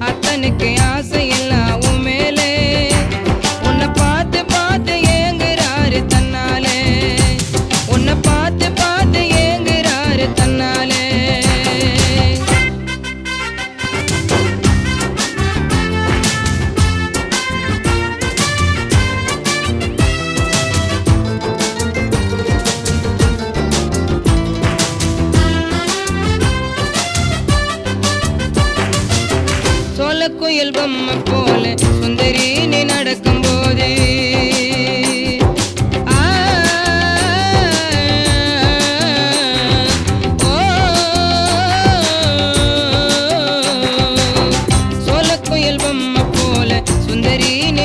அத்தனுக்கு குயில் பொம்மை போல சுந்தரி நீ நடக்கும் போது சோழ குயில் பொம்மை போல சுந்தரி நீ